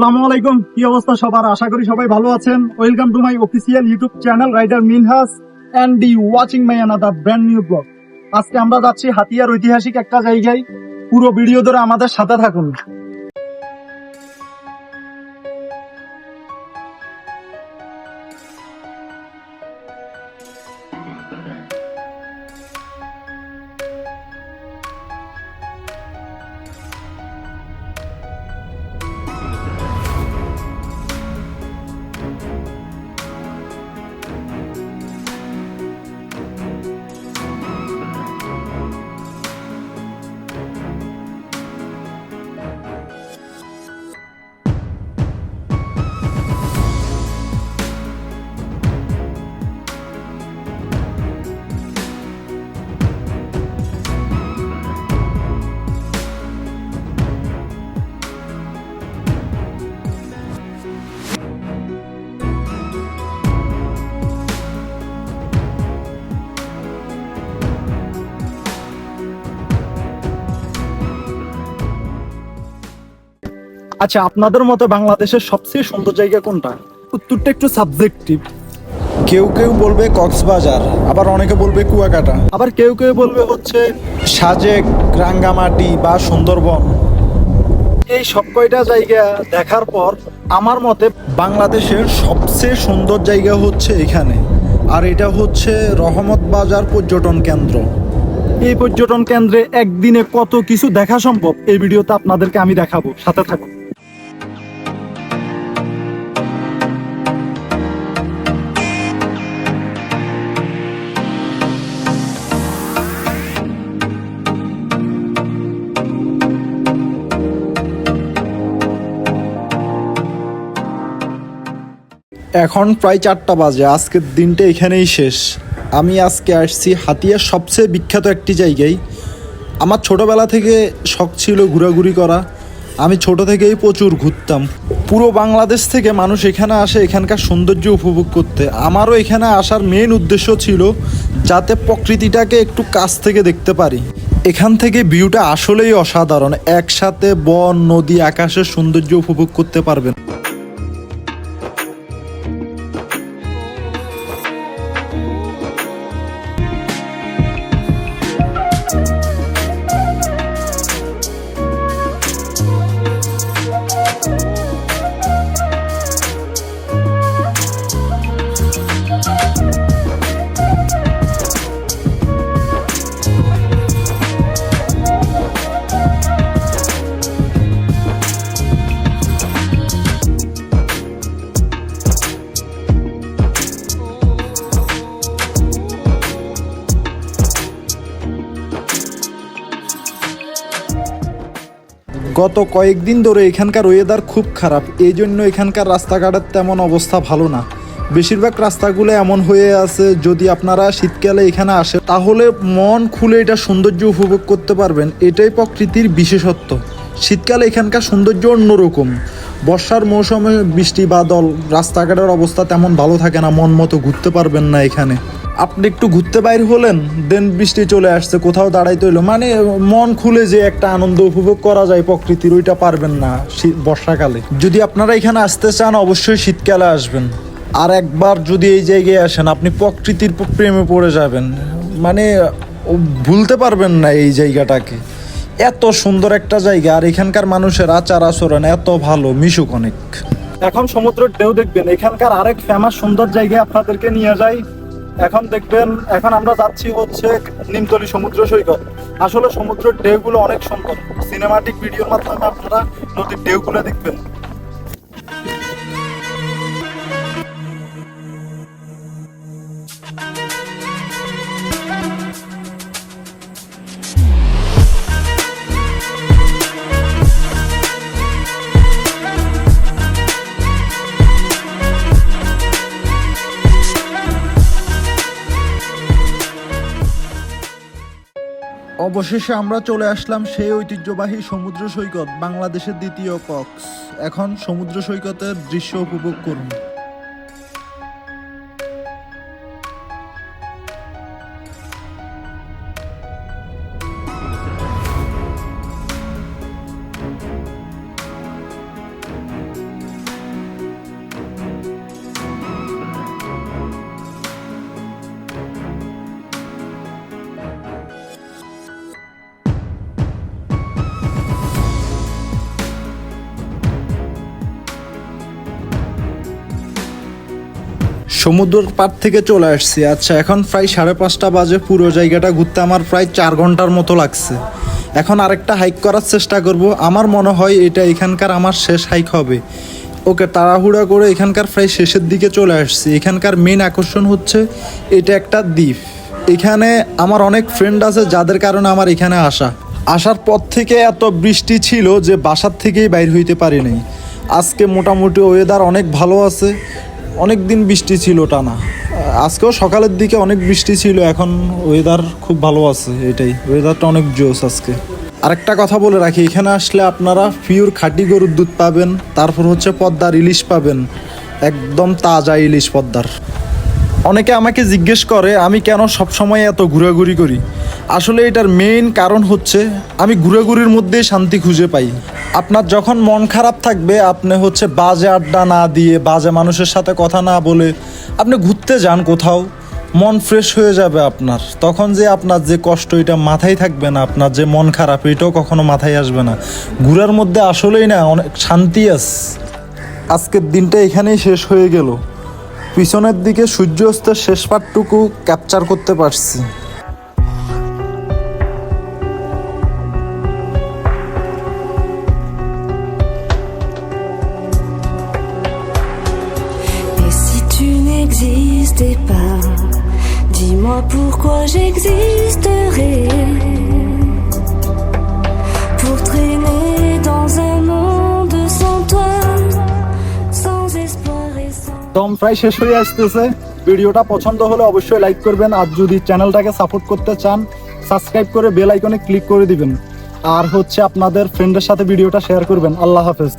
আসসালামু আলাইকুম। কি অবস্থা সবার? আশা করি সবাই ভালো আছেন। Welcome to my official YouTube channel rider Minhas and the watching my another brand new blog আজকে আমরা যাচ্ছি হাতিয়ার ঐতিহাসিক একটা জায়গায়। পুরো ভিডিও ধরে আমাদের সাথে থাকুন। আচ্ছা আপনাদের মতে বাংলাদেশের সবচেয়ে সুন্দর জায়গা কোনটা? উত্তরটা একটু সাবজেক্টিভ কেউ কেউ বলবে কক্সবাজার আবার অনেকে বলবে কুয়াকাটা। আবার কেউ কেউ বলবে হচ্ছে সাজেক রাঙ্গামাটি বা সুন্দরবন। এই সব কয়টা জায়গা দেখার পর আমার মতে বাংলাদেশের সবচেয়ে সুন্দর জায়গা হচ্ছে এখানে। আর এটা হচ্ছে রহমত বাজার পর্যটন কেন্দ্র। এই পর্যটন কেন্দ্রে একদিনে কত কিছু দেখা সম্ভব এই ভিডিওতে আপনাদেরকে আমি দেখাবো। সাথে থাকুন। এখন প্রায় চারটা বাজে আজকের দিনটা এখানেই শেষ। আমি আজকে আসছি হাতিয়ার সবচেয়ে বিখ্যাত একটি জায়গায়। আমার ছোটোবেলা থেকে শখ ছিল ঘোরাঘুরি করা। আমি ছোট থেকেই প্রচুর ঘুরতাম। পুরো বাংলাদেশ থেকে মানুষ এখানে আসে, এখানকার সৌন্দর্য উপভোগ করতে। আমারও এখানে আসার মেন উদ্দেশ্য ছিল যাতে প্রকৃতিটাকে একটু কাছ থেকে দেখতে পারি। এখান থেকে ভিউটা আসলেই অসাধারণ। একসাথে বন, নদী, আকাশের সৌন্দর্য উপভোগ করতে পারবেন। গত কয়েকদিন ধরে এখানকার ওয়েদার খুব খারাপ। এই জন্য এখানকার রাস্তাঘাটের তেমন অবস্থা ভালো না। বেশিরভাগ রাস্তাগুলো এমন হয়ে আছে, যদি আপনারা শীতকালে এখানে আসেন তাহলে মন খুলে এটা সৌন্দর্য উপভোগ করতে পারবেন। এটাই প্রকৃতির বিশেষত্ব। শীতকালে এখানকার সৌন্দর্য অন্যরকম। বর্ষার মৌসুমে বৃষ্টি, বাদল, রাস্তাঘাটের অবস্থা তেমন ভালো থাকে না, মন মতো ঘুরতে পারবেন না এখানে। আপনি একটু ঘুরতে বাইর হলেন দেন বৃষ্টি চলে আসছে, কোথাও দাঁড়াইতে হইল। মানে মন খুলে যে একটা আনন্দ উপভোগ করা যায় প্রকৃতির, ওইটা পারবেন না বর্ষাকালে। যদি আপনারা এখানে আসতে চান, অবশ্যই শীতকালে আসবেন। আর একবার যদি এই জায়গায় আসেন, আপনি প্রকৃতির প্রেমে পড়ে যাবেন। মানে ভুলতে পারবেন না এই জায়গাটাকে। এত সুন্দর একটা জায়গা, আর এখানকার মানুষের আচার আচরণ এত ভালো, মিশুক অনেক। এখন সমুদ্রের ঢেউ দেখবেন, এখানকার আরেক ফেমাস সুন্দর জায়গায় আপনাদেরকে নিয়ে যাই। এখন দেখবেন, এখন আমরা যাচ্ছি হচ্ছে নিমতলি সমুদ্র সৈকত। আসলে সমুদ্রের ঢেউগুলো অনেক সুন্দর। সিনেমাটিক ভিডিওর মাধ্যমে আপনারা নদীর ঢেউগুলো দেখবেন। অবশেষে আমরা চলে আসলাম সেই ঐতিহ্যবাহী সমুদ্র সৈকত, বাংলাদেশের দ্বিতীয় কক্স। এখন সমুদ্র সৈকতের দৃশ্য উপভোগ করুন। সমুদ্রের পার থেকে চলে আসছি। আচ্ছা এখন প্রায় সাড়ে পাঁচটা বাজে, পুরো জায়গাটা ঘুরতে আমার প্রায় চার ঘণ্টার মতো লাগছে। এখন আরেকটা হাইক করার চেষ্টা করব। আমার মনে হয় এটা এখানকার আমার শেষ হাইক হবে। ওকে, তাড়াহুড়া করে এখানকার প্রায় শেষের দিকে চলে আসছি। এখানকার মেন আকর্ষণ হচ্ছে এটা একটা দ্বীপ। এখানে আমার অনেক ফ্রেন্ড আছে যাদের কারণে আমার এখানে আসা। আসার পর থেকে এত বৃষ্টি ছিল যে বাসার থেকেই বাইর হইতে পারি নাই। আজকে মোটামুটি ওয়েদার অনেক ভালো আছে। অনেক দিন বৃষ্টি ছিল টানা। আজকেও সকালের দিকে অনেক বৃষ্টি ছিল, এখন ওয়েদার খুব ভালো আছে এটাই। ওয়েদারটা অনেক জোস আজকে। আরেকটা কথা বলে রাখি, এখানে আসলে আপনারা পিওর খাঁটি গরুর দুধ পাবেন, তারপর হচ্ছে পদ্মার ইলিশ পাবেন, একদম তাজা ইলিশ পদ্মার। অনেকে আমাকে জিজ্ঞেস করে, আমি কেন সবসময় এত ঘোরাঘুরি করি? আসলে এটার মেইন কারণ হচ্ছে আমি ঘোরাঘুরির মধ্যেই শান্তি খুঁজে পাই। আপনার যখন মন খারাপ থাকবে, আপনি হচ্ছে বাজে আড্ডা না দিয়ে, বাজে মানুষের সাথে কথা না বলে আপনি ঘুরতে যান কোথাও, মন ফ্রেশ হয়ে যাবে আপনার। তখন যে আপনার যে কষ্ট, এটা মাথায় থাকবে না, আপনার যে মন খারাপ, এটাও কখনো মাথায় আসবে না। ঘোরার মধ্যে আসলেই না, অনেক শান্তি আছে। আজকের দিনটা এখানেই শেষ হয়ে গেল। পিছনের দিকে সূর্য অস্তের শেষ পাটটুকু ক্যাপচার করতে পারছি। N'existais pas, dis-moi pourquoi j'existerais. Pour traîner dans un monde sans toi, sans espoir et sans... দম প্রায় শেষ হয়ে আসতেছে। ভিডিওটা পছন্দ হলে অবশ্যই লাইক করবেন আর যদি চ্যানেলটাকে সাপোর্ট করতে চান সাবস্ক্রাইব করে বেল আইকনে ক্লিক করে দিবেন। আর হচ্ছে আপনাদের ফ্রেন্ডের সাথে ভিডিওটা শেয়ার করবেন। আল্লাহ হাফেজ।